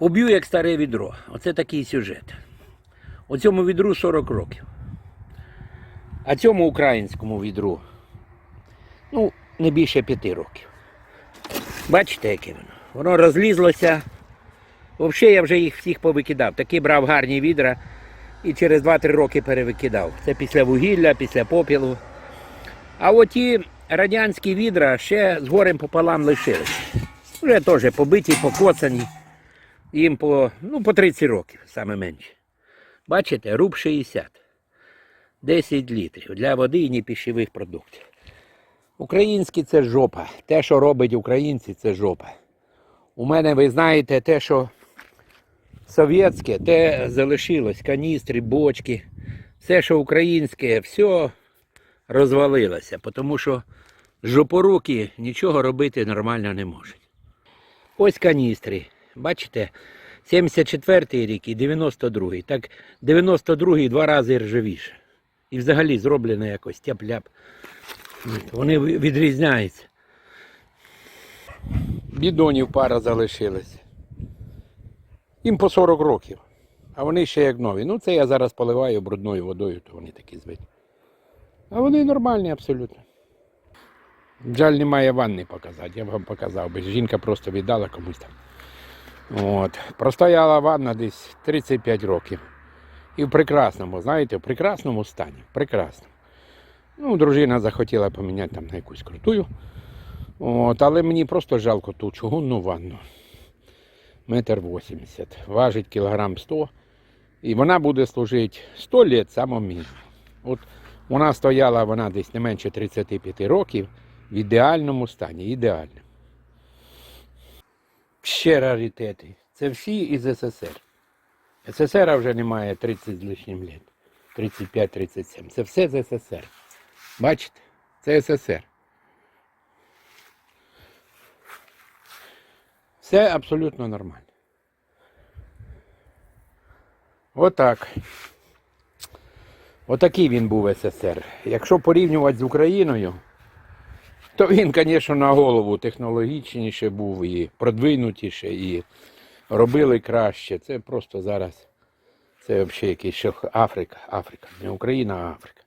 Поб'ю як старе відро. Оце такий сюжет. Оцьому відру 40 років. А цьому українському відру, ну, не більше 5 років. Бачите, яке воно? Воно розлізлося. Взагалі я вже їх всіх повикидав. Такі брав гарні відра і через 2-3 роки перевикидав. Це після вугілля, після попілу. А оті радянські відра ще з горем пополам лишилися. Вже теж побиті, покоцані. Їм по, ну, по 30 років, саме менше. Бачите, руб 60. 10 літрів для води і непішових продуктів. Українські це жопа. Те, що роблять українці, це жопа. У мене, ви знаєте, те, що совєтське, те залишилось, каністри, бочки. Все, що українське, все розвалилося, тому що жопоруки нічого робити нормально не можуть. Ось каністри. Бачите, 74-й рік і 92-й. Так 92-й два рази ржавіше. І взагалі зроблено якось тяп-ляп. Вони відрізняються. Бідонів пара залишилась. Їм по 40 років. А вони ще як нові. Ну це я зараз поливаю брудною водою, то вони такі звиті. А вони нормальні абсолютно. Жаль, немає ванни показати, я б вам показав, бо жінка просто віддала комусь там. От. Простояла ванна десь 35 років. І в прекрасному, знаєте, в прекрасному стані. Прекрасному. Ну, дружина захотіла поміняти там на якусь крутую. От, але мені просто жалко ту чугунну ванну. Метр 80. Важить кілограм 100. І вона буде служити 100 літ само мінімум. От вона стояла, вона десь не менше 35 років в ідеальному стані. Ідеально. Ще раритети. Це всі із СССР. СССР вже немає 30 з лишнім літ. 35-37. Це все з СССР. Бачите? Це СССР. Все абсолютно нормально. Отак. Отакий він був СССР. Якщо порівнювати з Україною, то він, звісно, на голову технологічніше був і продвинутіше, і робили краще. Це просто зараз. Це взагалі якийсь Африка. Африка. Не Україна, а Африка.